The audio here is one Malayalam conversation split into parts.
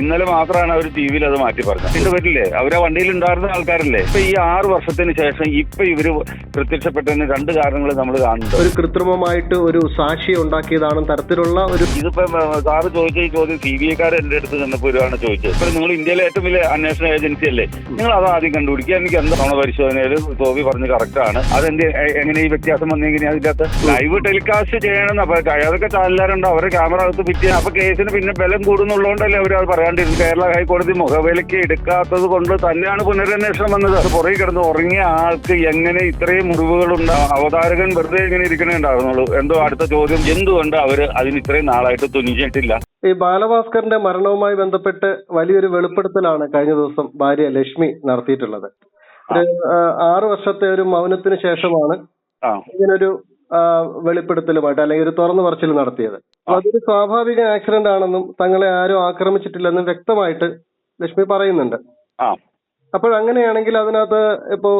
ഇന്നലെ മാത്രമാണ് അവർ ടി വിയിൽ അത് മാറ്റി പറഞ്ഞത്. ഇത് വരില്ലേ അവരെ വണ്ടിയിൽ ഉണ്ടായിരുന്ന ആൾക്കാരല്ലേ? ഇപ്പൊ ഈ ആറ് വർഷത്തിന് ശേഷം ഇപ്പൊ ഇവർ പ്രത്യക്ഷപ്പെട്ടതിന് രണ്ട് കാരണങ്ങൾ നമ്മൾ കാണുന്നുണ്ട്. ഒരു കൃത്രിമമായിട്ട് ഒരു സാക്ഷി ഉണ്ടാക്കിയതാണ് തരത്തിലുള്ള ഒരു ഇതിപ്പോ സാറ് ചോദിച്ച ഈ ചോദ്യം സി ബി ഐക്കാർ എന്റെ അടുത്ത് ചെന്നപ്പോൾ ഒരുവാണ് ചോദിച്ചത് ഇപ്പൊ നിങ്ങൾ ഇന്ത്യയിലെ ഏറ്റവും വലിയ അന്വേഷണ ഏജൻസി അല്ലേ? നിങ്ങൾ അത് ആദ്യം കണ്ടുപിടിക്കുക എനിക്ക് എന്താണ് പരിശോധനയിൽ സോബി പറഞ്ഞ് കറക്റ്റ് ആണ്. അതെന്ത് എങ്ങനെ ഈ വ്യത്യാസം വന്നെങ്കിൽ അതിന്റെ അകത്ത്? ലൈവ് ടെലികാസ്റ്റ് ചെയ്യണം അപ്പൊ അതൊക്കെ ചാനലുകാരുണ്ടോ. അവരെ ക്യാമറ അകത്ത് ഫിറ്റ് അപ്പൊ കേസിന് പിന്നെ ബലം കൂടുന്നുള്ളതുകൊണ്ടല്ലേ അവർ അത് പറയാണ്ടിരുന്നു കേരള ഹൈക്കോടതി മുഖവിലയ്ക്ക് എടുക്കാത്തത് കൊണ്ട് തന്നെയാണ് പുനരന്വേഷണം വന്നത്. അത് പുറകെ കിടന്ന് ഉറങ്ങിയ ആൾക്ക് എങ്ങനെ ഇത്രയും മുറിവുകളുണ്ട്? അവതാരകൻ വെറുതെ എങ്ങനെ ഇരിക്കണേ ഉണ്ടാകുന്നുള്ളൂ എന്തോ അടുത്ത ചോദ്യം. എന്തുകൊണ്ട് അവർ അതിന് ഇത്രയും നാളായിട്ട് തുനിഞ്ഞിട്ടില്ല? ഈ ബാലഭാസ്കറിന്റെ മരണവുമായി ബന്ധപ്പെട്ട് വലിയൊരു വെളിപ്പെടുത്തലാണ് കഴിഞ്ഞ ദിവസം ഭാര്യ ലക്ഷ്മി നടത്തിയിട്ടുള്ളത്. ഒരു ആറ് വർഷത്തെ ഒരു മൗനത്തിന് ശേഷമാണ് ഇങ്ങനൊരു വെളിപ്പെടുത്തലുമായിട്ട് അല്ലെങ്കിൽ ഒരു തുറന്നു പറച്ചിൽ നടത്തിയത്. അതൊരു സ്വാഭാവിക ആക്സിഡന്റ് ആണെന്നും തങ്ങളെ ആരും ആക്രമിച്ചിട്ടില്ലെന്നും വ്യക്തമായിട്ട് ലക്ഷ്മി പറയുന്നുണ്ട്. അപ്പോൾ അപ്പോഴങ്ങനെയാണെങ്കിൽ അതിനകത്ത് ഇപ്പോ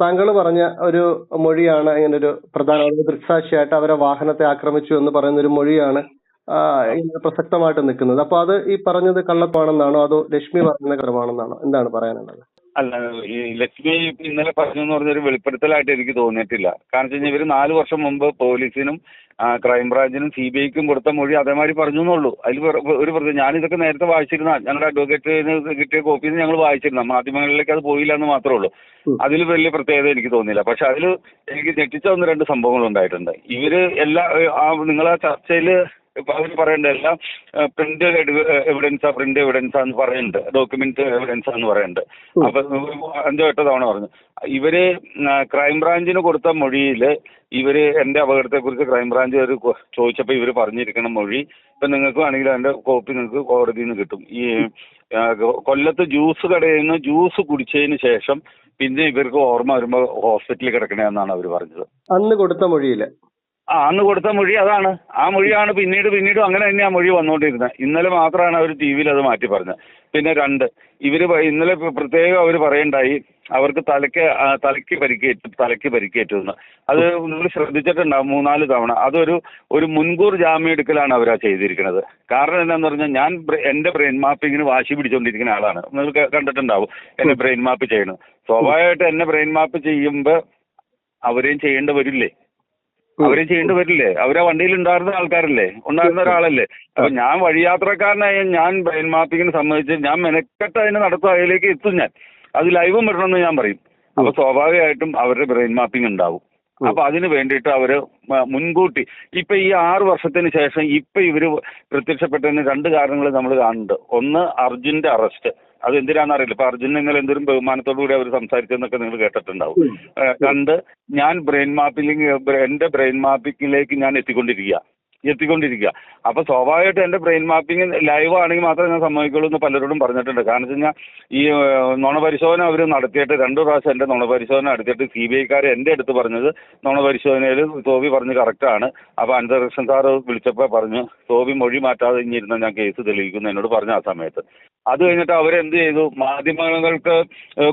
താങ്കൾ പറഞ്ഞ ഒരു മൊഴിയാണ് ഇങ്ങനെ ഒരു പ്രധാന ദൃക്സാക്ഷിയായിട്ട് അവരെ വാഹനത്തെ ആക്രമിച്ചു എന്ന് പറയുന്ന ഒരു മൊഴിയാണ് ഇങ്ങനെ പ്രസക്തമായിട്ട് നിൽക്കുന്നത്. അപ്പൊ അത് ഈ പറഞ്ഞത് കള്ളപ്പാണെന്നാണോ അതോ ലക്ഷ്മി പറഞ്ഞ കളവാണെന്നാണോ എന്താണ് പറയാനുള്ളത്? അല്ല ഈ ലക്ഷ്മി ഇന്നലെ പറഞ്ഞു എന്ന് പറഞ്ഞൊരു വെളിപ്പെടുത്തലായിട്ട് എനിക്ക് തോന്നിയിട്ടില്ല. കാരണം വെച്ച് കഴിഞ്ഞാൽ ഇവർ നാല് വർഷം മുമ്പ് പോലീസിനും ക്രൈംബ്രാഞ്ചിനും സി ബി ഐക്കും കൊടുത്ത മൊഴി അതേമാതിരി പറഞ്ഞു എന്നുള്ളൂ അതിൽ ഒരു പ്രതി ഞാനിതൊക്കെ നേരത്തെ വായിച്ചിരുന്ന ഞങ്ങളുടെ അഡ്വക്കേറ്റിന് കിട്ടിയ കോപ്പിയിൽ ഞങ്ങൾ വായിച്ചിരുന്ന. മാധ്യമങ്ങളിലേക്ക് അത് പോയില്ല എന്ന് മാത്രമേ ഉള്ളൂ അതിൽ വലിയ പ്രത്യേകത എനിക്ക് തോന്നിയില്ല. പക്ഷെ അതിൽ എനിക്ക് ഞെട്ടിച്ച ഒന്ന് രണ്ട് സംഭവങ്ങൾ ഉണ്ടായിട്ടുണ്ട് ഇവർ എല്ലാ ആ നിങ്ങളെ ചർച്ചയിൽ അവർ പറയണ്ട എല്ലാം പ്രിന്റ് എവിഡൻസാ പ്രിന്റ് എവിഡൻസ് എന്ന് പറയുന്നുണ്ട് ഡോക്യുമെന്റ് എവിഡൻസ് എന്ന് പറയുന്നുണ്ട്. അപ്പൊ അഞ്ചോ എട്ടോ തവണ പറഞ്ഞു. ഇവർ ക്രൈംബ്രാഞ്ചിന് കൊടുത്ത മൊഴിയിൽ ഇവർ എന്റെ അപകടത്തെ കുറിച്ച് ക്രൈംബ്രാഞ്ച് ഒരു ചോദിച്ചപ്പോൾ ഇവർ പറഞ്ഞിരിക്കുന്ന മൊഴി ഇപ്പൊ നിങ്ങൾക്ക് വേണമെങ്കിൽ അതിന്റെ കോപ്പി നിങ്ങൾക്ക് കോടതിയിൽ നിന്ന് കിട്ടും. ഈ കൊല്ലത്ത് ജ്യൂസ് കടയിൽ നിന്ന് ജ്യൂസ് കുടിച്ചതിന് ശേഷം പിന്നെ ഇവർക്ക് ഓർമ്മ വരുമ്പോൾ ഹോസ്പിറ്റലിൽ കിടക്കണമെന്നാണ് അവർ പറഞ്ഞത്. അന്ന് കൊടുത്ത മൊഴിയിൽ. ആ അന്ന് കൊടുത്ത മൊഴി അതാണ്. ആ മൊഴിയാണ് പിന്നീട് പിന്നീട് അങ്ങനെ തന്നെ ആ മൊഴി വന്നുകൊണ്ടിരുന്നത് ഇന്നലെ മാത്രമാണ് അവർ ടി വിയിൽ അത് മാറ്റി പറഞ്ഞത്. പിന്നെ രണ്ട് ഇവർ ഇന്നലെ പ്രത്യേകം അവർ പറയണ്ടായി അവർക്ക് തലയ്ക്ക് തലയ്ക്ക് പരിക്കേറ്റു തലയ്ക്ക് പരിക്കേറ്റു എന്ന് അത് നിങ്ങൾ ശ്രദ്ധിച്ചിട്ടുണ്ടാവും മൂന്നാൽ തവണ. അതൊരു ഒരു മുൻകൂർ ജാമ്യം എടുക്കലാണ് അവരാ ചെയ്തിരിക്കുന്നത് കാരണം എന്താണെന്ന് പറഞ്ഞാൽ ഞാൻ എന്റെ എന്റെ ബ്രെയിൻ മാപ്പിങ്ങിന് വാശി പിടിച്ചുകൊണ്ടിരിക്കുന്ന ആളാണ്. നിങ്ങൾ കണ്ടിട്ടുണ്ടാവും എന്നെ ബ്രെയിൻ മാപ്പ് ചെയ്യണം. സ്വാഭാവികമായിട്ട് എന്നെ ബ്രെയിൻ മാപ്പ് ചെയ്യുമ്പോൾ അവരെയും ചെയ്യേണ്ടി വരില്ലേ? അവരെയും ചെയ്യേണ്ടി വരില്ലേ? അവരാ വണ്ടിയിൽ ഉണ്ടായിരുന്ന ആൾക്കാരല്ലേ? ഉണ്ടായിരുന്ന ഒരാളല്ലേ? അപ്പൊ ഞാൻ വഴിയാത്രക്കാരനായ ഞാൻ ബ്രെയിൻ മാപ്പിങ്ങിന് സംബന്ധിച്ച് ഞാൻ മെനക്കെട്ട് അതിന് നടത്തും അതിലേക്ക് എത്തും ഞാൻ. അത് ലൈവും വരണമെന്ന് ഞാൻ പറയും. അപ്പൊ സ്വാഭാവികമായിട്ടും അവരുടെ ബ്രെയിൻ മാപ്പിംഗ് ഉണ്ടാവും. അപ്പൊ അതിന് വേണ്ടിയിട്ട് അവർ മുൻകൂട്ടി. ഇപ്പൊ ഈ ആറ് വർഷത്തിന് ശേഷം ഇപ്പൊ ഇവർ പ്രത്യക്ഷപ്പെട്ടതിന് രണ്ട് കാരണങ്ങൾ നമ്മൾ കാണുന്നുണ്ട്. ഒന്ന് അർജുന്റെ അറസ്റ്റ് അത് എന്തിനാണെന്നറിയില്ല ഇപ്പൊ അർജുൻ നിങ്ങൾ എന്തൊരു ബഹുമാനത്തോടു കൂടി അവർ സംസാരിച്ചെന്നൊക്കെ നിങ്ങൾ കേട്ടിട്ടുണ്ടാവും. കണ്ട് ഞാൻ ബ്രെയിൻ മാപ്പിംഗ് എന്റെ ബ്രെയിൻ മാപ്പിങ്ങിലേക്ക് ഞാൻ എത്തിക്കൊണ്ടിരിക്കുക എത്തിക്കൊണ്ടിരിക്കുക അപ്പൊ സ്വാഭാവികമായിട്ട് എന്റെ ബ്രെയിൻ മാപ്പിംഗ് ലൈവ് ആണെങ്കിൽ മാത്രമേ ഞാൻ സമ്മതിക്കുള്ളൂ എന്ന് പലരോടും പറഞ്ഞിട്ടുണ്ട്. കാരണം വെച്ച് കഴിഞ്ഞാൽ ഈ നുണപരിശോധന അവർ നടത്തിയിട്ട് രണ്ടു പ്രാവശ്യം എന്റെ നുണപരിശോധന നടത്തിയിട്ട് സി ബി ഐക്കാർ എന്റെ അടുത്ത് പറഞ്ഞത് നുണപരിശോധനയിൽ സോബി പറഞ്ഞ് കറക്റ്റാണ് അപ്പൊ അനന്തകൃഷ്ണൻ സാറ് വിളിച്ചപ്പോൾ പറഞ്ഞു സോബി മൊഴി മാറ്റാതെ ഇഞ്ഞിരുന്ന ഞാൻ കേസ് തെളിയിക്കുന്നു എന്നോട് പറഞ്ഞു ആ സമയത്ത്. അത് കഴിഞ്ഞിട്ട് അവരെന്ത് ചെയ്തു? മാധ്യമങ്ങൾക്ക്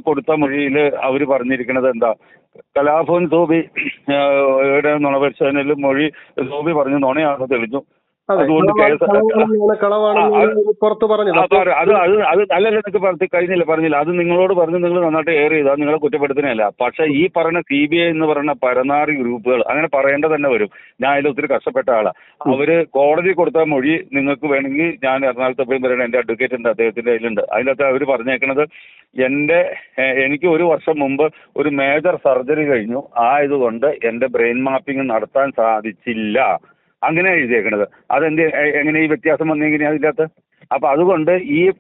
കൊടുത്ത മൊഴിയിൽ അവർ പറഞ്ഞിരിക്കുന്നത് എന്താ? കലാഭവൻ സോബി യുടെ നുണപരിശോധനയിൽ മൊഴി സോബി പറഞ്ഞു നുണയാണെന്ന് തെളിഞ്ഞു. അതെ പുറത്ത് പറഞ്ഞത്. അത് അത് അല്ലല്ല നിങ്ങൾക്ക് പറഞ്ഞ് കഴിഞ്ഞില്ല പറഞ്ഞില്ല. അത് നിങ്ങളോട് പറഞ്ഞ് നിങ്ങൾ നന്നായിട്ട് എയർ ചെയ്താൽ നിങ്ങളെ കുറ്റപ്പെടുത്തുന്നതല്ല. പക്ഷെ ഈ പറയുന്ന സി ബി ഐ എന്ന് പറയുന്ന പരനാറി ഗ്രൂപ്പുകൾ അങ്ങനെ പറയേണ്ട തന്നെ വരും. ഞാൻ അതിൽ ഒത്തിരി കഷ്ടപ്പെട്ട ആളാ. അവർ കോടതി കൊടുത്ത മൊഴി നിങ്ങൾക്ക് വേണമെങ്കിൽ ഞാൻ എറണാകുളത്ത് പോയി പറയുന്നത് എന്റെ അഡ്വക്കേറ്റ് ഉണ്ട് അദ്ദേഹത്തിന്റെ കയ്യിലുണ്ട്. അതിനകത്ത് അവർ പറഞ്ഞേക്കുന്നത് എന്റെ എനിക്ക് ഒരു വർഷം മുമ്പ് ഒരു മേജർ സർജറി കഴിഞ്ഞു. ആയതുകൊണ്ട് എന്റെ ബ്രെയിൻ മാപ്പിംഗ് നടത്താൻ സാധിച്ചില്ല. അങ്ങനെ എഴുതിയേക്കണത്. അതെന്ത് എങ്ങനെ ഈ വ്യത്യാസം വന്നെങ്കിൽ അതിന്റെ അകത്ത്? അപ്പൊ അതുകൊണ്ട് ഈ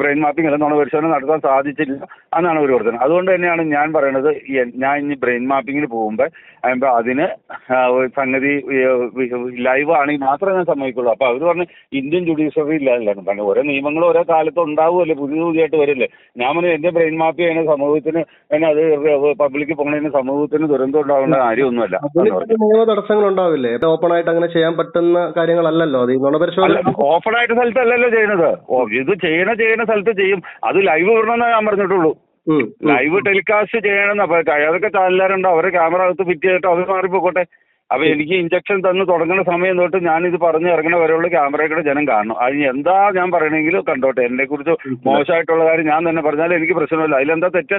ബ്രെയിൻ മാപ്പിംഗ് അല്ല നോണ പരിശോധന നടത്താൻ സാധിച്ചില്ല എന്നാണ് ഒരു പ്രവർത്തനം അതുകൊണ്ട് തന്നെയാണ് ഞാൻ പറയുന്നത് ഞാൻ ഇനി ബ്രെയിൻ മാപ്പിങ്ങിന് പോകുമ്പോൾ അതിന് സംഗതി ലൈവ് ആണെങ്കിൽ മാത്രമേ ഞാൻ സമ്മതിക്കുള്ളൂ. അപ്പൊ അവർ പറഞ്ഞു ഇന്ത്യൻ ജുഡീഷ്യറി ഇല്ലായിരുന്നു കാരണം ഓരോ നിയമങ്ങൾ ഓരോ കാലത്ത് ഉണ്ടാവുമല്ലേ പുതിയ പുതിയതായിട്ട് വരില്ലേ? ഞാൻ പറഞ്ഞു എന്റെ ബ്രെയിൻ മാപ്പ് ചെയ്യുന്ന സമൂഹത്തിന് പിന്നെ അത് പബ്ലിക് പോകണതിന് സമൂഹത്തിന് ദുരന്തം ഉണ്ടാവേണ്ട കാര്യമൊന്നുമല്ല. നിയമ തടസ്സങ്ങൾ ഉണ്ടാവില്ലേ? ഓപ്പൺ ആയിട്ട് അങ്ങനെ ചെയ്യാൻ പറ്റുന്ന കാര്യങ്ങളല്ലല്ലോ? അത് ഓപ്പൺ ആയിട്ട് സ്ഥലത്തല്ലല്ലോ ചെയ്യുന്നത്. ഓ ഇത് ചെയ്യണ ചെയ്യണ സ്ഥലത്ത് ചെയ്യും. അത് ലൈവ് വിടണമെന്നേ ഞാൻ പറഞ്ഞിട്ടുള്ളൂ. ലൈവ് ടെലികാസ്റ്റ് ചെയ്യണമെന്ന്. അപ്പൊ അതൊക്കെ ചാനലുകാരുണ്ടോ? അവരെ ക്യാമറ അകത്ത് ഫിറ്റ് ചെയ്തിട്ട് അവർ മാറിപ്പോട്ടെ അപ്പൊ എനിക്ക് ഇഞ്ചക്ഷൻ തന്ന് തുടങ്ങുന്ന സമയം തൊട്ട് ഞാൻ ഇത് പറഞ്ഞു ഇറങ്ങണ വരെയുള്ള ക്യാമറയുടെ ജനം കാണണം. അതിന് എന്താ ഞാൻ പറയണെങ്കിലും കണ്ടോട്ടെ. എന്നെ കുറിച്ച് മോശമായിട്ടുള്ള കാര്യം ഞാൻ തന്നെ പറഞ്ഞാൽ എനിക്ക് പ്രശ്നമില്ല. അതിലെന്താ തെറ്റ്?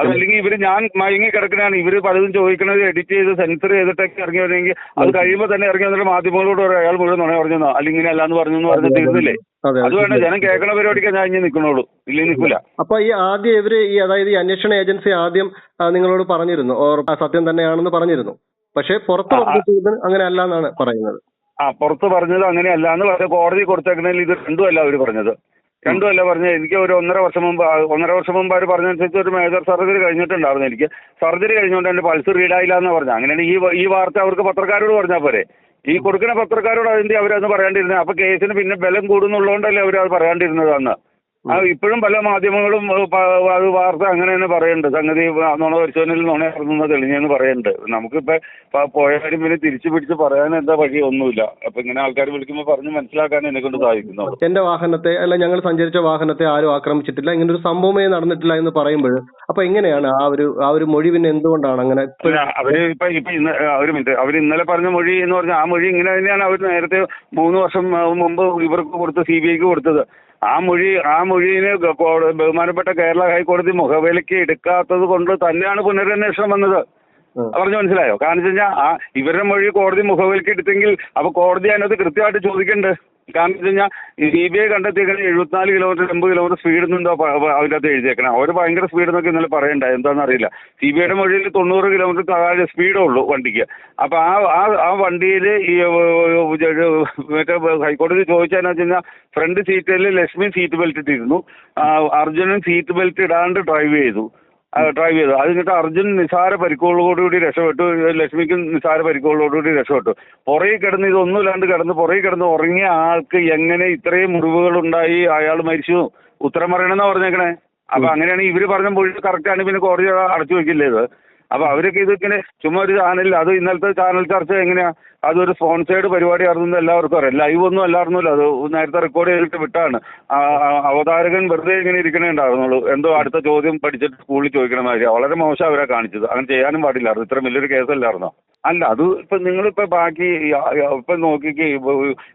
അതല്ലെങ്കിൽ ഇവർ ഞാൻ മയങ്ങി കിടക്കണാണ് ഇവർ പലതും ചോദിക്കണത് എഡിറ്റ് ചെയ്ത് സെൻസർ ചെയ്തിട്ടൊക്കെ ഇറങ്ങി വരണമെങ്കിൽ അത് കഴിയുമ്പോൾ തന്നെ ഇറങ്ങി വന്നിട്ട് മാധ്യമങ്ങളോട് ഒരാൾ അയാൾ മുഴുവൻ നുണ പറഞ്ഞോ അല്ലെങ്കിൽ ഇങ്ങനെ അല്ലാന്ന് പറഞ്ഞു എന്ന് പറഞ്ഞ് തീർന്നില്ലേ അതെ വേണ്ട. ജനം കേൾക്കണ പരിപാടിക്ക് ഞാൻ ഇനി നിൽക്കണുള്ളൂ. ഇല്ലേ നിൽക്കില്ല അപ്പൊ ഈ ആദ്യം ഇവർ ഈ അതായത് ഈ അന്വേഷണ ഏജൻസി ആദ്യം നിങ്ങളോട് പറഞ്ഞിരുന്നു. സത്യം തന്നെയാണെന്ന് പറഞ്ഞിരുന്നു. പക്ഷെ പുറത്ത് ആ, ആ. പറഞ്ഞിട്ട് അങ്ങനെ അല്ല എന്നാണ് പറയുന്നത്. ആ പുറത്ത് പറഞ്ഞത് അങ്ങനെയല്ല. എന്ന് പറഞ്ഞ കോടതി കൊടുത്തേക്കുന്നതിൽ ഇത് രണ്ടും അല്ല അവർ പറഞ്ഞത്. രണ്ടും അല്ല പറഞ്ഞത്. എനിക്ക് ഒരു ഒന്നര വർഷം മുമ്പ് ഒന്നര വർഷം മുമ്പ് അവർ പറഞ്ഞനുസരിച്ച് ഒരു മേജർ സർജറി കഴിഞ്ഞിട്ടുണ്ടായിരുന്നു എനിക്ക്. സർജറി കഴിഞ്ഞുകൊണ്ട് എന്റെ പൾസ് റീഡായില്ല എന്ന് പറഞ്ഞു. അങ്ങനെയാണ് ഈ ഈ വാർത്ത അവർക്ക് പത്രക്കാരോട് പറഞ്ഞാൽ പോരെ. ഈ കൊടുക്കുന്ന പത്രക്കാരോട് അതിന്റെ അവരത് പറയാണ്ടിരുന്നത്. അപ്പൊ കേസിന് പിന്നെ ബലം കൂടുന്നുള്ളതുകൊണ്ടല്ലേ അവർ അത് പറയാണ്ടിരുന്നത് അന്ന്. ഇപ്പോഴും പല മാധ്യമങ്ങളും അത് വാർത്ത അങ്ങനെ തന്നെ പറയുന്നുണ്ട് സംഗതി നുണ പരിശോധനയിൽ നുണ തെളിഞ്ഞെന്ന് പറയുന്നുണ്ട് നമുക്കിപ്പോ പോയ കാര്യം പിന്നെ തിരിച്ചു പിടിച്ച് പറയാൻ എന്താ വഴി? ഒന്നുമില്ല. അപ്പൊ ഇങ്ങനെ ആൾക്കാർ വിളിക്കുമ്പോൾ പറഞ്ഞ് മനസ്സിലാക്കാൻ എന്നെ കൊണ്ട് സാധിക്കുന്നുള്ളൂ എന്റെ വാഹനത്തെ അല്ല ഞങ്ങൾ സഞ്ചരിച്ച വാഹനത്തെ ആരും ആക്രമിച്ചിട്ടില്ല. ഇങ്ങനെ ഒരു സംഭവമേ നടന്നിട്ടില്ല എന്ന് പറയുമ്പോൾ അപ്പൊ എങ്ങനെയാണ് ആ ഒരു ആ ഒരു മൊഴി പിന്നെ എന്തുകൊണ്ടാണ് അങ്ങനെ അവർ ഇപ്പൊ ഇപ്പൊ ഇന്ന് ഒരു മിനിറ്റ്. അവർ ഇന്നലെ പറഞ്ഞ മൊഴി എന്ന് പറഞ്ഞാൽ ആ മൊഴി ഇങ്ങനെ തന്നെയാണ് അവർ നേരത്തെ മൂന്ന് വർഷം മുമ്പ് ഇവർക്ക് കൊടുത്ത് സി ബി ഐക്ക് കൊടുത്തത്. ആ മൊഴി ആ മൊഴിയിന് ബഹുമാനപ്പെട്ട കേരള ഹൈക്കോടതി മുഖവിലയ്ക്ക് എടുക്കാത്തത് കൊണ്ട് തന്നെയാണ് പുനരന്വേഷണം വന്നത്. പറഞ്ഞു മനസ്സിലായോ? കാരണം വെച്ച് കഴിഞ്ഞാൽ ആ ഇവരുടെ മൊഴി കോടതി മുഖവിലയ്ക്ക് എടുത്തെങ്കിൽ അപ്പൊ കോടതി അതിനകത്ത് കൃത്യമായിട്ട് ചോദിക്കണ്ട്. കാരണം വെച്ച് കഴിഞ്ഞാൽ സി ബി ഐ എഴുപത്തിനാല് കിലോമീറ്റർ എൺപത് കിലോമീറ്റർ സ്പീഡ് എന്തോ അതിന്റെ അകത്ത് എഴുതിയേക്കണം? അവർ ഭയങ്കര സ്പീഡ് എന്നൊക്കെ ഇന്നലെ പറയണ്ട എന്താണെന്ന് അറിയില്ല. സി ബി ഐയുടെ മൊഴിയിൽ തൊണ്ണൂറ് കിലോമീറ്റർ താഴെ സ്പീഡേ ഉള്ളൂ വണ്ടിക്ക്. അപ്പൊ ആ ആ ആ വണ്ടിയിൽ ഈ മറ്റേ ഹൈക്കോടതി ചോദിച്ചതെന്ന് വെച്ച് കഴിഞ്ഞാൽ ഫ്രണ്ട് സീറ്റിൽ ലക്ഷ്മി സീറ്റ് ബെൽറ്റ് ഇട്ടിരുന്നു. അർജുനൻ സീറ്റ് ബെൽറ്റ് ഇടാണ്ട് ഡ്രൈവ് ചെയ്തു. ഡ്രൈവ് ചെയ്തു. അത് കഴിഞ്ഞിട്ട് അർജുൻ നിസാര പരിക്കുകളോടുകൂടി രക്ഷപ്പെട്ടു. ലക്ഷ്മിക്കും നിസാര പരിക്കുകളോടുകൂടി രക്ഷപ്പെട്ടു. പുറകിൽ കിടന്ന് ഇതൊന്നുമില്ലാണ്ട് കിടന്ന് പുറകിൽ കിടന്ന് ഉറങ്ങിയ ആൾക്ക് എങ്ങനെ ഇത്രയും മുറിവുകൾ ഉണ്ടായി അയാൾ മരിച്ചു. ഉത്തരം പറയണമെന്നാ പറഞ്ഞേക്കണേ. അപ്പൊ അങ്ങനെയാണെങ്കിൽ ഇവർ പറഞ്ഞ മൊഴി കറക്റ്റ് ആണ്. പിന്നെ കോടതി അടച്ചു വെക്കില്ലേ ഇത്? അപ്പൊ അവരൊക്കെ ഇത് ഇങ്ങനെ ചുമ്മാ ഒരു ചാനലിൽ അത് ഇന്നലത്തെ ചാനൽ ചർച്ച എങ്ങനെയാ? അതൊരു സ്പോൺസേർഡ് പരിപാടി ആയിരുന്നു എല്ലാവർക്കും അറിയാം. ലൈവ് ഒന്നും അല്ലായിരുന്നല്ലോ. അത് നേരത്തെ റെക്കോർഡ് ചെയ്തിട്ട് വിട്ടാണ്. അവതാരകൻ വെറുതെ ഇങ്ങനെ ഇരിക്കണേ ഉണ്ടായിരുന്നുള്ളൂ. എന്തോ അടുത്ത ചോദ്യം പഠിച്ചിട്ട് സ്കൂളിൽ ചോദിക്കണ മാതിരി. വളരെ മോശം അവരെ കാണിച്ചത്. അങ്ങനെ ചെയ്യാനും പാടില്ലായിരുന്നു ഇത്ര വലിയൊരു കേസല്ലായിരുന്നോ അല്ല അത് ഇപ്പൊ നിങ്ങളിപ്പോ ബാക്കി ഇപ്പൊ നോക്കിക്കേ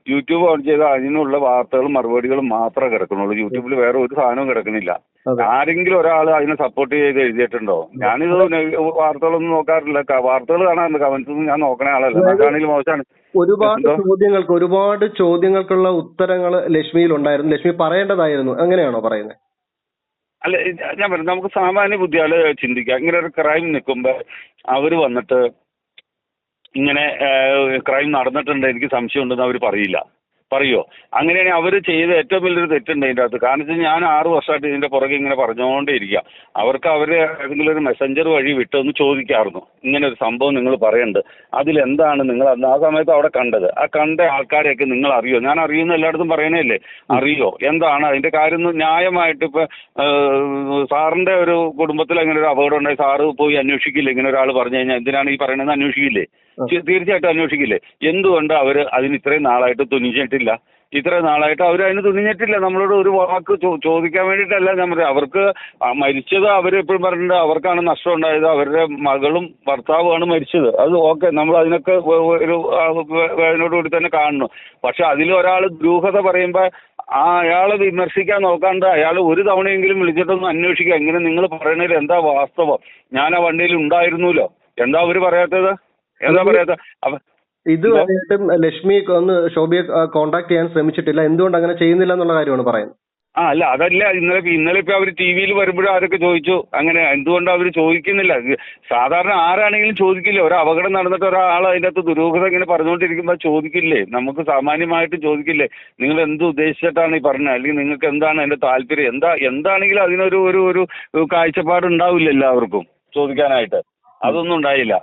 യൂട്യൂബ് ഓൺ ചെയ്ത അതിനുള്ള വാർത്തകളും മറുപടികളും മാത്രമേ കിടക്കുന്നുള്ളൂ. യൂട്യൂബിൽ വേറെ ഒരു സാധനവും കിടക്കുന്നില്ല. ആരെങ്കിലും ഒരാൾ അതിനെ സപ്പോർട്ട് ചെയ്ത് എഴുതിയിട്ടുണ്ടോ? ഞാനിത് വാർത്തകളൊന്നും നോക്കാറില്ല. വാർത്തകൾ കാണാറുണ്ട് കമന്റ്സ് ഞാൻ നോക്കണ ആളല്ല. മോശമാണ്. ഒരുപാട് ചോദ്യങ്ങൾക്ക് ഒരുപാട് ചോദ്യങ്ങൾക്കുള്ള ഉത്തരങ്ങൾ ലക്ഷ്മിയിൽ ഉണ്ടായിരുന്നു ലക്ഷ്മി പറയേണ്ടതായിരുന്നു. അങ്ങനെയാണോ പറയുന്നത് അല്ല ഞാൻ പറഞ്ഞു നമുക്ക് സാമാന്യ ബുദ്ധിയാൽ ചിന്തിക്കാം. ഇങ്ങനെ ഒരു ക്രൈം നിൽക്കുമ്പോ അവർ വന്നിട്ട് ഇങ്ങനെ ക്രൈം നടന്നിട്ടുണ്ട്. എനിക്ക് സംശയം ഉണ്ടെന്ന് അവർ പറയില്ല. പറയോ അങ്ങനെയാണെങ്കിൽ അവർ ചെയ്ത ഏറ്റവും വലിയൊരു തെറ്റുണ്ട് ഇതിന്റെ അകത്ത്. കാരണം വെച്ചാൽ ഞാൻ ആറ് വർഷമായിട്ട് ഇതിന്റെ പുറകെ ഇങ്ങനെ പറഞ്ഞുകൊണ്ടേ ഇരിക്കുക അവർക്ക് അവർ ഏതെങ്കിലും ഒരു മെസ്സഞ്ചർ വഴി വിട്ടൊന്ന് ചോദിക്കായിരുന്നു ഇങ്ങനെ ഒരു സംഭവം നിങ്ങൾ പറയുന്നുണ്ട് അതിലെന്താണ് നിങ്ങൾ അന്ന് ആ സമയത്ത് അവിടെ കണ്ടത്? ആ കണ്ട ആൾക്കാരെയൊക്കെ നിങ്ങൾ അറിയോ ഞാൻ അറിയുന്ന എല്ലായിടത്തും പറയണേല്ലേ അറിയോ? എന്താണ്? അതിന്റെ കാര്യം ന്യായമായിട്ട് ഇപ്പൊ സാറിന്റെ സാറിന്റെ ഒരു കുടുംബത്തിൽ അങ്ങനെ ഒരു അപകടം ഉണ്ടായി. സാറ് പോയി അന്വേഷിക്കില്ലേ? ഇങ്ങനെ ഒരാൾ പറഞ്ഞു കഴിഞ്ഞാൽ എന്തിനാണ് ഈ പറയണതെന്ന് അന്വേഷിക്കില്ലേ? തീർച്ചയായിട്ടും അന്വേഷിക്കില്ലേ? എന്തുകൊണ്ട് അവർ അതിന് ഇത്രയും നാളായിട്ട് തുനിഞ്ഞിട്ടില്ല ഇത്ര നാളായിട്ട് അവർ അതിന് തുനിഞ്ഞിട്ടില്ല. നമ്മളോട് ഒരു വാക്ക് ചോദിക്കാൻ വേണ്ടിയിട്ടല്ല ഞാൻ പറയാം അവർക്ക് മരിച്ചത് അവർ എപ്പോഴും പറഞ്ഞിട്ടുണ്ട്. അവർക്കാണ് നഷ്ടം ഉണ്ടായത്. അവരുടെ മകളും ഭർത്താവുമാണ് മരിച്ചത്. അത് ഓക്കെ. നമ്മൾ അതിനൊക്കെ ഒരു അതിനോടുകൂടി തന്നെ കാണുന്നു. പക്ഷെ അതിൽ ഒരാൾ ദുരൂഹത പറയുമ്പോൾ ആ അയാളെ വിമർശിക്കാൻ നോക്കാണ്ട് അയാൾ ഒരു തവണയെങ്കിലും വിളിച്ചിട്ടൊന്ന് അന്വേഷിക്കുക. ഇങ്ങനെ നിങ്ങൾ പറയണതിൽ എന്താ വാസ്തവം? ഞാൻ ആ വണ്ടിയിൽ ഉണ്ടായിരുന്നല്ലോ എന്താ അവർ പറയാത്തത്? എന്താ പറയാത്ത ഇതുവരെയായിട്ടും ലക്ഷ്മി ഒന്ന് ശോഭയെ കോണ്ടാക്ട് ചെയ്യാൻ ശ്രമിച്ചിട്ടില്ല. എന്തുകൊണ്ട് അങ്ങനെ ചെയ്യുന്നില്ല എന്നുള്ള കാര്യമാണ് പറയുന്നത്. ആ അല്ല അതല്ല ഇന്നലെ ഇന്നലെ ഇപ്പൊ അവർ ടി വിയിൽ വരുമ്പോഴും ആരൊക്കെ ചോദിച്ചു? അങ്ങനെ എന്തുകൊണ്ട് അവർ ചോദിക്കുന്നില്ല? സാധാരണ ആരാണെങ്കിലും ചോദിക്കില്ല? ഒരു അപകടം നടന്നിട്ട് ഒരാൾ അതിന്റെ അകത്ത് ദുരൂഹത ഇങ്ങനെ പറഞ്ഞുകൊണ്ടിരിക്കുമ്പോൾ ചോദിക്കില്ലേ? നമുക്ക് സാമാന്യമായിട്ട് ചോദിക്കില്ലേ? നിങ്ങൾ എന്ത് ഉദ്ദേശിച്ചിട്ടാണ് ഈ പറഞ്ഞത്? അല്ലെങ്കിൽ നിങ്ങൾക്ക് എന്താണ് അതിന്റെ താല്പര്യം? എന്താ എന്താണെങ്കിലും അതിനൊരു ഒരു ഒരു കാഴ്ചപ്പാട് ഉണ്ടാവില്ല എല്ലാവർക്കും ചോദിക്കാനായിട്ട്. അതൊന്നും ഉണ്ടായില്ല.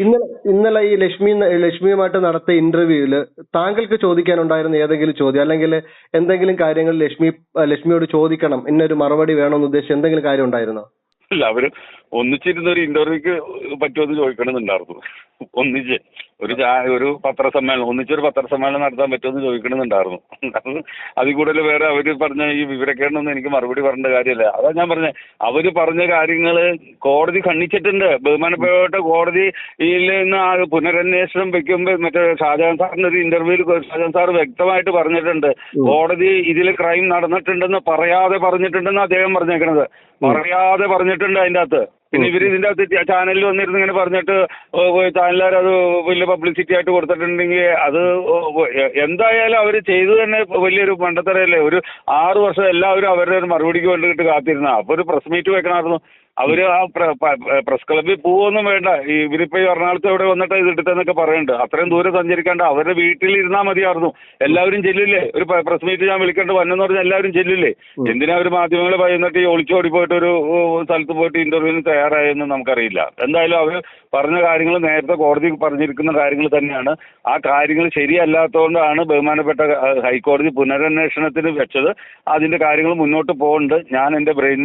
ഇന്നലെ ഇന്നലെ ഈ ലക്ഷ്മി ലക്ഷ്മിയുമായിട്ട് നടത്തിയ ഇന്റർവ്യൂവിൽ താങ്കൾക്ക് ചോദിക്കാനുണ്ടായിരുന്ന ഏതെങ്കിലും ചോദ്യം? അല്ലെങ്കിൽ എന്തെങ്കിലും കാര്യങ്ങൾ ലക്ഷ്മി ലക്ഷ്മിയോട് ചോദിക്കണം ഇന്നൊരു മറുപടി വേണമെന്ന് ഉദ്ദേശിച്ച് എന്തെങ്കിലും കാര്യം ഉണ്ടായിരുന്നോ? അല്ല അവർ ഒന്നിച്ചിരുന്ന ഒരു ഇന്റർവ്യൂക്ക് പറ്റുമെന്ന് ചോദിക്കണമെന്നുണ്ടായിരുന്നു. ഒന്നിച്ച്. ഒരു ഒരു പത്രസമ്മേളനം ഒന്നിച്ചൊരു പത്രസമ്മേളനം നടത്താൻ പറ്റുമെന്ന് ചോദിക്കണമെന്നുണ്ടായിരുന്നു. അത് അതിൽ കൂടുതൽ വേറെ അവർ പറഞ്ഞ ഈ വിവരക്കേടൊന്നും എനിക്ക് മറുപടി പറയേണ്ട കാര്യമല്ല. അതാ ഞാൻ പറഞ്ഞത് അവർ പറഞ്ഞ കാര്യങ്ങൾ കോടതി ഖണ്ഡിച്ചിട്ടുണ്ട്. ബഹുമാനപ്പെട്ട കോടതിയിൽ നിന്ന് ആ പുനരന്വേഷണം വെക്കുമ്പോൾ മറ്റേ ഷാജഹാൻ സാറിന്റെ ഒരു ഇന്റർവ്യൂവിൽ ഷാജഹാൻ സാർ വ്യക്തമായിട്ട് പറഞ്ഞിട്ടുണ്ട്. കോടതി ഇതിൽ ക്രൈം നടന്നിട്ടുണ്ടെന്ന് പറയാതെ പറഞ്ഞിട്ടുണ്ടെന്ന് അദ്ദേഹം പറഞ്ഞേക്കണത്. പറയാതെ പറഞ്ഞിട്ടുണ്ട് അതിന്റെ അകത്ത്. പിന്നെ ഇവർ ഇതിന്റെ അകത്ത് ചാനലിൽ വന്നിരുന്ന് ഇങ്ങനെ പറഞ്ഞിട്ട് ചാനലുകാർ അത് വലിയ പബ്ലിസിറ്റി ആയിട്ട് കൊടുത്തിട്ടുണ്ടെങ്കിൽ അത് എന്തായാലും അവർ ചെയ്തു തന്നെ വലിയൊരു മണ്ടത്തരല്ലേ? ഒരു ആറ് വർഷം എല്ലാവരും അവരുടെ ഒരു മറുപടിക്ക് വേണ്ടിയിട്ട് കാത്തിരുന്ന. അപ്പൊ ഒരു പ്രസ് മീറ്റ് വെക്കണമായിരുന്നു. അവർ ആ പ്രസ് ക്ലബ്ബിൽ പോവൊന്നും വേണ്ട. ഇവരിപ്പോ ഈ എറണാകുളത്ത് എവിടെ വന്നിട്ട് ഇത് എടുത്തെന്നൊക്കെ പറയുന്നുണ്ട് അത്രയും ദൂരം സഞ്ചരിക്കാണ്ട് അവരുടെ വീട്ടിൽ ഇരുന്നാൽ മതിയായിരുന്നു. എല്ലാവരും ചെല്ലില്ലേ? ഒരു പ്രസ് മീറ്റ് ഞാൻ വിളിക്കേണ്ട വന്നെന്ന് പറഞ്ഞാൽ എല്ലാവരും ചെല്ലില്ലേ? എന്തിനാ ഒരു മാധ്യമങ്ങളെ പറയുന്നിട്ട് ഈ ഒളിച്ചോടി പോയിട്ട് ഒരു സ്ഥലത്ത് പോയിട്ട് ഇന്റർവ്യൂവിന് തയ്യാറായെന്ന് നമുക്കറിയില്ല. എന്തായാലും അവർ പറഞ്ഞ കാര്യങ്ങൾ നേരത്തെ കോടതി പറഞ്ഞിരിക്കുന്ന കാര്യങ്ങൾ തന്നെയാണ്. ആ കാര്യങ്ങൾ ശരിയല്ലാത്തതുകൊണ്ടാണ് ബഹുമാനപ്പെട്ട ഹൈക്കോടതി പുനരന്വേഷണത്തിന് വെച്ചത്. അതിന്റെ കാര്യങ്ങൾ മുന്നോട്ട് പോകുന്നുണ്ട് ഞാൻ എന്റെ ബ്രെയിൻ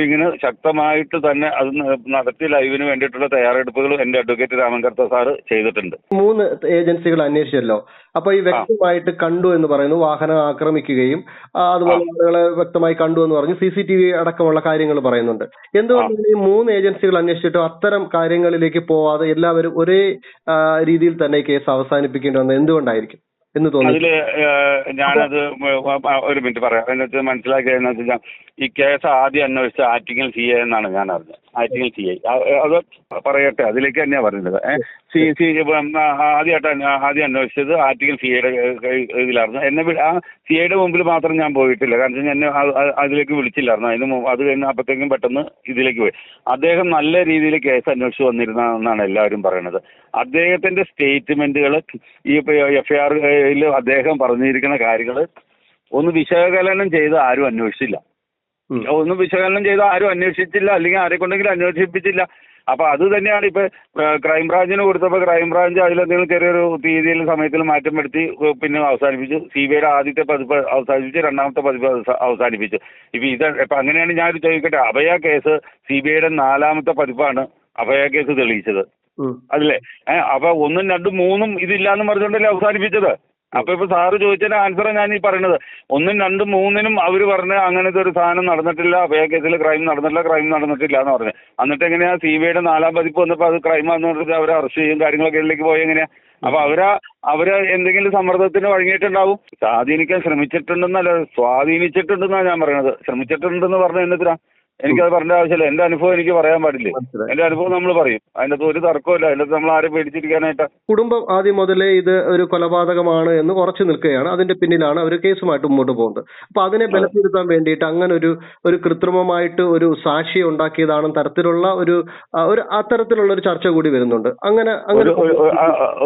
മാപ്പിങ്ങിന് ശക്തമായിട്ട് തന്നെ അത് നടത്തി ലൈവിന് വേണ്ടിയിട്ടുള്ള തയ്യാറെടുപ്പുകൾ എന്റെ അഡ്വക്കേറ്റ് രാമൻകർത്ത സാർ സാറ് ചെയ്തിട്ടുണ്ട്. മൂന്ന് ഏജൻസികൾ അന്വേഷിച്ചല്ലോ. അപ്പൊ ഈ വ്യക്തമായിട്ട് കണ്ടു എന്ന് പറയുന്നു വാഹനം ആക്രമിക്കുകയും അതുപോലെ ആളുകളെ വ്യക്തമായി കണ്ടു എന്ന് പറഞ്ഞു സി സി ടി വി അടക്കമുള്ള കാര്യങ്ങൾ പറയുന്നുണ്ട്. എന്തുകൊണ്ടാണ് ഈ മൂന്ന് ഏജൻസികൾ അന്വേഷിച്ചിട്ടും അത്തരം കാര്യങ്ങളിലേക്ക് പോവാതെ എല്ലാവരും ഒരേ രീതിയിൽ തന്നെ കേസ് അവസാനിപ്പിക്കേണ്ടി വന്നത്? എന്തുകൊണ്ടായിരിക്കും? എന്ന് തോന്നി അതിൽ ഞാനത് ഒരു മിനിറ്റ് പറയാം. അതിനകത്ത് മനസ്സിലാക്കിയതെന്ന് വെച്ചാൽ ഈ കേസ് ആദ്യം അന്വേഷിച്ച ആറ്റിങ്ങൽ സി ഐ എന്നാണ് ഞാൻ അറിഞ്ഞത്. ആറ്റിങ്ങൽ സി അത് പറയട്ടെ അതിലേക്ക് തന്നെയാണ് പറയുന്നത് സി സി ആദ്യമായിട്ട് ആദ്യം അന്വേഷിച്ചത് ആറ്റിങ്ങൽ സി ഐയുടെ ഇതിലായിരുന്നു. എന്നെ ആ സി ഐയുടെ മുമ്പിൽ മാത്രം ഞാൻ പോയിട്ടില്ല. കാരണം എന്നെ അതിലേക്ക് വിളിച്ചില്ലായിരുന്നു. അതിന് അത് കഴിഞ്ഞ് അപ്പോഴത്തേക്കും പെട്ടെന്ന് ഇതിലേക്ക് പോയി. അദ്ദേഹം നല്ല രീതിയിൽ കേസ് അന്വേഷിച്ച് വന്നിരുന്നതെന്നാണ് എല്ലാവരും പറയുന്നത് അദ്ദേഹത്തിന്റെ സ്റ്റേറ്റ്മെന്റുകൾ ഈ എഫ് ഐ അദ്ദേഹം പറഞ്ഞിരിക്കുന്ന കാര്യങ്ങൾ ഒന്ന് വിശകലനം ചെയ്ത് ആരും അന്വേഷിച്ചില്ല. ഒന്നും വിശകലനം ചെയ്ത് ആരും അന്വേഷിച്ചില്ല അല്ലെങ്കിൽ ആരെ കൊണ്ടെങ്കിലും അന്വേഷിപ്പിച്ചില്ല. അപ്പൊ അത് തന്നെയാണ് ഇപ്പൊ ക്രൈംബ്രാഞ്ചിന് കൊടുത്തപ്പോൾ ക്രൈംബ്രാഞ്ച് അതിലെന്തെങ്കിലും ചെറിയൊരു തീയതിയിലും സമയത്തിലും മാറ്റം വരുത്തി പിന്നെ അവസാനിപ്പിച്ചു. സി ബി ഐയുടെ ആദ്യത്തെ പതിപ്പ് അവസാനിപ്പിച്ചു രണ്ടാമത്തെ പതിപ്പ് അവസ- അവസാനിപ്പിച്ചു. ഇപ്പൊ ഇത് ഇപ്പൊ അങ്ങനെയാണ് ഞാൻ ചോദിക്കട്ടെ. അഭയ കേസ് സി ബി ഐയുടെ നാലാമത്തെ പതിപ്പാണ് അഭയ കേസ് തെളിയിച്ചത്. അതല്ലേ? അപ്പൊ ഒന്നും രണ്ടും മൂന്നും ഇതില്ലാന്ന് പറഞ്ഞുകൊണ്ടല്ലേ അവസാനിപ്പിച്ചത്? അപ്പൊ ഇപ്പൊ സാറ് ചോദിച്ചതിന്റെ ആൻസർ ഞാൻ ഈ പറയുന്നത് ഒന്നും രണ്ടും മൂന്നിനും അവർ പറഞ്ഞ അങ്ങനത്തെ ഒരു സാധനം നടന്നിട്ടില്ല അഭയ കേസിൽ ക്രൈം നടന്നിട്ടില്ല ക്രൈം നടന്നിട്ടില്ല എന്ന് പറഞ്ഞു. എന്നിട്ട് എങ്ങനെയാ സി ബി ഐയുടെ നാലാം പതിപ്പ് വന്നപ്പോ അത് ക്രൈം പറഞ്ഞിട്ട് അവരെ അറസ്റ്റ് ചെയ്യും കാര്യങ്ങളൊക്കെ ഇതിലേക്ക് പോയി എങ്ങനെയാ? അപ്പൊ അവരാ അവർ എന്തെങ്കിലും സമ്മർദ്ദത്തിന് വഴങ്ങിയിട്ടുണ്ടാവും സ്വാധീനിക്കാൻ ശ്രമിച്ചിട്ടുണ്ടെന്നല്ല സ്വാധീനിച്ചിട്ടുണ്ടെന്നാണ് ഞാൻ പറയുന്നത് ശ്രമിച്ചിട്ടുണ്ടെന്ന് പറഞ്ഞ എന്നതിനാ എനിക്കത് പറഞ്ഞ ആവശ്യമില്ല. എന്റെ അനുഭവം എനിക്ക് പറയാൻ പാടില്ലേ? എന്റെ അനുഭവം നമ്മൾ പറയും. അതിന്റെ അകത്ത് ഒരു തർക്കമില്ല അതിനകത്ത് നമ്മൾ ആരെ പേടിച്ചിരിക്കാനായിട്ട് കുടുംബം ആദ്യം മുതലേ ഇത് ഒരു കൊലപാതകമാണ് എന്ന് ഉറച്ചു നിൽക്കുകയാണ്. അതിന്റെ പിന്നിലാണ് അവർ കേസുമായിട്ട് മുമ്പോട്ട് പോകുന്നത്. അപ്പൊ അതിനെ ബലപ്പെടുത്താൻ വേണ്ടിയിട്ട് അങ്ങനെ ഒരു ഒരു കൃത്രിമമായിട്ട് ഒരു സാക്ഷി ഉണ്ടാക്കിയതാണ് തരത്തിലുള്ള ഒരു ഒരു അത്തരത്തിലുള്ള ഒരു ചർച്ച കൂടി വരുന്നുണ്ട്. അങ്ങനെ അങ്ങനെ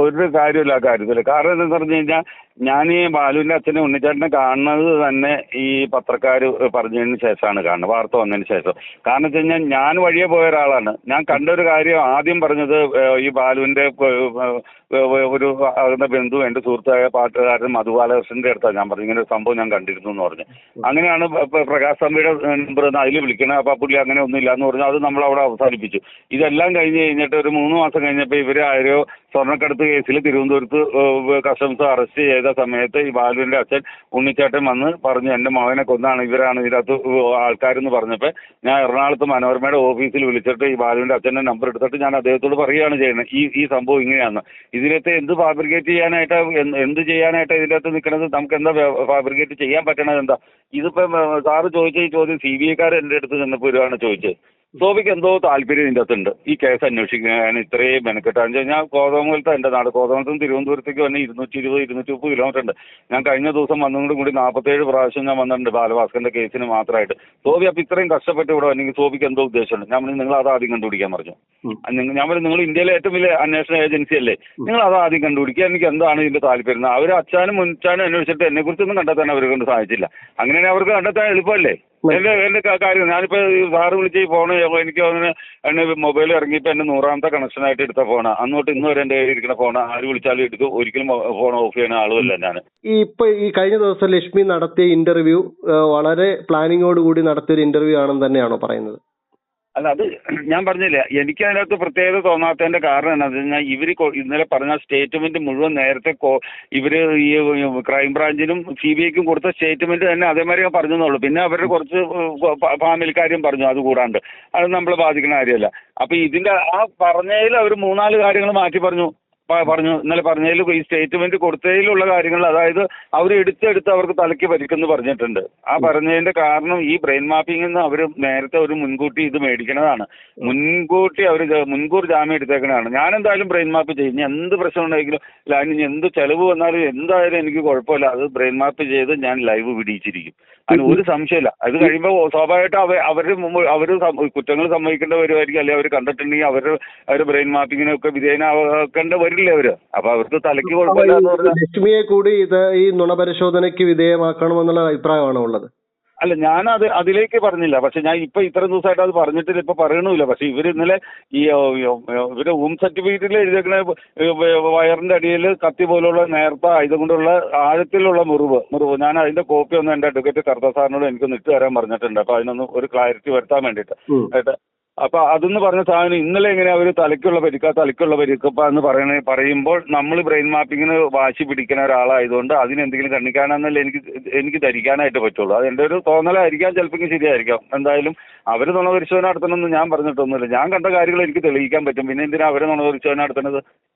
ഒരു കാര്യമില്ല ആ കാര്യത്തിൽ. കാരണം എന്താണെന്ന് പറഞ്ഞു കഴിഞ്ഞാൽ ഞാൻ ഈ ബാലുവിന്റെ അച്ഛനെ ഉണ്ണിച്ചേട്ടനെ കാണുന്നത് തന്നെ ഈ പത്രക്കാർ പറഞ്ഞതിന് ശേഷമാണ് കാണുന്നത്. വാർത്ത വന്നതിന് ശേഷം. കാരണം വെച്ച് കഴിഞ്ഞാൽ ഞാൻ വഴിയെ പോയ ഒരാളാണ്. ഞാൻ കണ്ട ഒരു കാര്യം ആദ്യം പറഞ്ഞത് ഈ ബാലുവിന്റെ ഒരു ആകുന്ന ബന്ധു എന്റെ സുഹൃത്തായ പാട്ടുകാരൻ മധുബാലകൃഷ്ണന്റെ അടുത്താണ്. ഞാൻ പറഞ്ഞു ഇങ്ങനെ ഒരു സംഭവം ഞാൻ കണ്ടിരുന്നു എന്ന് പറഞ്ഞു. അങ്ങനെയാണ് പ്രകാശ് തമ്പിയുടെ നമ്പർ അതിൽ വിളിക്കണേ. അപ്പൊ പുള്ളി അങ്ങനെ ഒന്നും ഇല്ല എന്ന് പറഞ്ഞു. അത് നമ്മൾ അവിടെ അവസാനിപ്പിച്ചു. ഇതെല്ലാം കഴിഞ്ഞ് കഴിഞ്ഞിട്ട് ഒരു മൂന്ന് മാസം കഴിഞ്ഞപ്പോൾ ഇവർ ആരോ സ്വർണക്കടത്ത് കേസിൽ തിരുവനന്തപുരത്ത് കസ്റ്റംസ് അറസ്റ്റ് ചെയ്ത സമയത്ത് ഈ ബാലുവിന്റെ അച്ഛൻ ഉണ്ണിച്ചേട്ടൻ വന്ന് പറഞ്ഞു എന്റെ മകനെ കൊന്നാണ് ഇവരാണ് ഇതിനകത്ത് ആൾക്കാരെന്ന് പറഞ്ഞപ്പോൾ ഞാൻ എറണാകുളത്ത് മനോരമയുടെ ഓഫീസിൽ വിളിച്ചിട്ട് ഈ ബാലുവിന്റെ അച്ഛന്റെ നമ്പർ എടുത്തിട്ട് ഞാൻ അദ്ദേഹത്തോട് പറയുകയാണ് ചെയ്യുന്നത്. ഈ ഈ സംഭവം ഇങ്ങനെയാണ്. ഇതിനകത്ത് എന്ത് ഫാബ്രിക്കേറ്റ് ചെയ്യാനായിട്ട് എന്ത് ചെയ്യാനായിട്ട് ഇതിന്റെ അകത്ത് നിൽക്കുന്നത് നമുക്ക് എന്താ ഫാബ്രിക്കേറ്റ് ചെയ്യാൻ പറ്റണത് എന്താ? ഇതിപ്പം സാറ് ചോദിച്ച ഈ ചോദ്യം സി ബി ഐക്കാർ എന്റെ അടുത്ത് ചെന്നപ്പോൾ വരുവാണ് ചോദിച്ചത്. സോബിക്ക് എന്തോ താല്പര്യം ഇതിന്റെ അകത്തുണ്ട്. ഈ കേസ് അന്വേഷിക്കാൻ ഇത്രയും മെനക്കെട്ടാന്ന് വെച്ചാൽ ഞാൻ കോതമംഗലത്തെ എന്റെ നാട് കോതമംഗലത്തും തിരുവനന്തപുരത്തേക്ക് വന്ന് ഇരുന്നൂറ്റി ഇരുപത് ഇരുന്നൂറ്റി മുപ്പത് കിലോമീറ്റർ ഉണ്ട്. ഞാൻ കഴിഞ്ഞ ദിവസം വന്നതുകൊണ്ട് കൂടി നാൽപ്പത്തേഴ് പ്രാവശ്യം ഞാൻ വന്നിട്ടുണ്ട് ബാലഭാസ്കറിന്റെ കേസിന് മാത്രമായിട്ട്. സോബി അപ്പം ഇത്രയും കഷ്ടപ്പെട്ട് ഇവിടെ വന്നെങ്കിൽ സോബിക്ക് എന്തോ ഉദ്ദേശമുണ്ട്. ഞാൻ പറഞ്ഞു നിങ്ങൾ അത് ആദ്യം കണ്ടുപിടിക്കാൻ പറഞ്ഞു. ഞാൻ പറഞ്ഞു നിങ്ങൾ ഇന്ത്യയിലെ ഏറ്റവും വലിയ അന്വേഷണ ഏജൻസി അല്ലേ? നിങ്ങൾ അത് ആദ്യം കണ്ടുപിടിക്കുക. എനിക്ക് എന്താണ് ഇതിന്റെ താല്പര്യം? അവർ അച്ഛനും മുൻചാനും അന്വേഷിച്ചിട്ട് എന്നെ കുറിച്ചൊന്നും കണ്ടെത്താൻ അവരെ കൊണ്ട് സാധിച്ചില്ല. അങ്ങനെയാണെങ്കിൽ അവർക്ക് കണ്ടെത്താൻ എളുപ്പമല്ലേ? എന്റെ എന്റെ കാര്യം ഞാനിപ്പോ സാറ് വിളിച്ച് ഈ ഫോണ് എനിക്ക് അങ്ങനെ എന്നെ മൊബൈൽ ഇറങ്ങിയപ്പോ എന്റെ നൂറാമത്തെ കണക്ഷൻ ആയിട്ട് എടുത്ത ഫോണാ അന്നോട്ട് ഇന്ന് വരെ എന്റെ കയ്യിൽ ഇരിക്കുന്ന ഫോൺ ആര് വിളിച്ചാലും എടുക്കും ഒരിക്കലും ഫോൺ ഓഫ് ചെയ്യുന്ന ആളുമല്ല ഞാൻ ഈ ഇപ്പൊ ഈ കഴിഞ്ഞ ദിവസം ലക്ഷ്മി നടത്തിയ ഇന്റർവ്യൂ വളരെ പ്ലാനിങ്ങോട് കൂടി നടത്തിയ ഒരു ഇന്റർവ്യൂ ആണെന്ന് തന്നെയാണോ പറയുന്നത്? അല്ല അത് ഞാൻ പറഞ്ഞില്ല എനിക്ക് അതിനകത്ത് പ്രത്യേകത തോന്നാത്തതിന്റെ കാരണം എന്നാ വെച്ച് കഴിഞ്ഞാൽ ഇവർ ഇന്നലെ പറഞ്ഞ സ്റ്റേറ്റ്മെന്റ് മുഴുവൻ നേരത്തെ ഇവർ ഈ ക്രൈംബ്രാഞ്ചിനും സി ബി ഐക്കും കൊടുത്ത സ്റ്റേറ്റ്മെന്റ് തന്നെ അതേമാതിരി ഞാൻ പറഞ്ഞെന്നുള്ളൂ പിന്നെ അവരുടെ കുറച്ച് ഫാമിലി കാര്യം പറഞ്ഞു അത് കൂടാണ്ട്. അത് നമ്മളെ ബാധിക്കുന്ന കാര്യമല്ല. അപ്പൊ ഇതിന്റെ ആ പറഞ്ഞതിൽ അവർ മൂന്നാൽ കാര്യങ്ങൾ മാറ്റി പറഞ്ഞു. പറഞ്ഞു ഇന്നലെ പറഞ്ഞതിൽ ഈ സ്റ്റേറ്റ്മെന്റ് കൊടുത്തതിലുള്ള കാര്യങ്ങൾ അതായത് അവർ എടുത്തെടുത്ത് അവർക്ക് തലയ്ക്ക് പരിക്കെന്ന് പറഞ്ഞിട്ടുണ്ട്. ആ പറഞ്ഞതിന്റെ കാരണം ഈ ബ്രെയിൻ മാപ്പിംഗിൽ എന്ന് അവർ നേരത്തെ ഒരു മുൻകൂട്ടി ഇത് മേടിക്കുന്നതാണ് മുൻകൂട്ടി അവർ മുൻകൂർ ജാമ്യം എടുത്തേക്കണതാണ്. ഞാൻ എന്തായാലും ബ്രെയിൻ മാപ്പ് ചെയ്യും. ഇനി എന്ത് പ്രശ്നം ഉണ്ടെങ്കിലും ഇല്ല, എന്ത് ചെലവ് വന്നാലും എന്തായാലും എനിക്ക് കുഴപ്പമില്ല. അത് ബ്രെയിൻ മാപ്പ് ചെയ്ത് ഞാൻ ലൈവ് പിടിച്ചിരിക്കും അതിന് ഒരു സംശയമില്ല. അത് കഴിയുമ്പോൾ സ്വാഭാവികമായിട്ടും അവരുടെ അവർ അവർ കുറ്റങ്ങൾ സമ്മതിക്കേണ്ട വരുമായിരിക്കും. അല്ലെങ്കിൽ അവർ കണ്ടിട്ടുണ്ടെങ്കിൽ അവർ അവരുടെ ബ്രെയിൻ മാപ്പിങ്ങിനൊക്കെ വിധേയനാക്കേണ്ട വരില്ലേ അവർ? അപ്പൊ അവർക്ക് തലയ്ക്ക് കുഴപ്പമില്ല ലക്ഷ്മിയെ കൂടി ഇത് ഈ നുണപരിശോധനയ്ക്ക് വിധേയമാക്കണമെന്നുള്ള അഭിപ്രായമാണോ ഉള്ളത്? അല്ല ഞാൻ അത് അതിലേക്ക് പറഞ്ഞില്ല. പക്ഷെ ഞാൻ ഇപ്പൊ ഇത്ര ദിവസമായിട്ട് അത് പറഞ്ഞിട്ടില്ല ഇപ്പൊ പറയണമില്ല പക്ഷെ ഇവർ ഇന്നലെ ഈ ഇവർ ഹോം സർട്ടിഫിക്കറ്റിൽ എഴുതിയേക്കുന്ന വയറിന്റെ അടിയിൽ കത്തി പോലുള്ള നേർത്ത ആയുധം കൊണ്ടുള്ള ആഴത്തിലുള്ള മുറിവ് മുറിവ്. ഞാൻ അതിന്റെ കോപ്പി ഒന്ന് എന്റെ അഡ്വക്കേറ്റ് കർത്ത സാറിനോട് എനിക്കൊന്ന് ഇട്ട് തരാൻ പറഞ്ഞിട്ടുണ്ട്. അപ്പൊ അതിനൊന്ന് ഒരു ക്ലാരിറ്റി വരുത്താൻ വേണ്ടിയിട്ട്. അപ്പൊ അതെന്ന് പറഞ്ഞ സാധനം ഇന്നലെ എങ്ങനെ അവർ തലയ്ക്കുള്ള പരിക്ക തലയ്ക്കുള്ള പരിക്കപ്പ എന്ന് പറയണ പറയുമ്പോൾ നമ്മൾ ബ്രെയിൻ മാപ്പിങ്ങിന് വാശി പിടിക്കുന്ന ഒരാളായതുകൊണ്ട് അതിനെന്തെങ്കിലും കണ്ണിക്കാണെന്നല്ലേ എനിക്ക് എനിക്ക് ധരിക്കാനായിട്ട് പറ്റുള്ളൂ. അത് എന്റെ ഒരു തോന്നലായിരിക്കാം ചിലപ്പോൾ ശരിയായിരിക്കാം. എന്തായാലും അവർ നുണ പരിശോധന നടത്തണമെന്ന് ഞാൻ പറഞ്ഞിട്ടൊന്നുമില്ല. ഞാൻ കണ്ട കാര്യങ്ങൾ എനിക്ക് തെളിയിക്കാൻ പറ്റും. പിന്നെ എന്തിനാ അവരെ നുണ പരിശോധന നടത്തുന്നത്?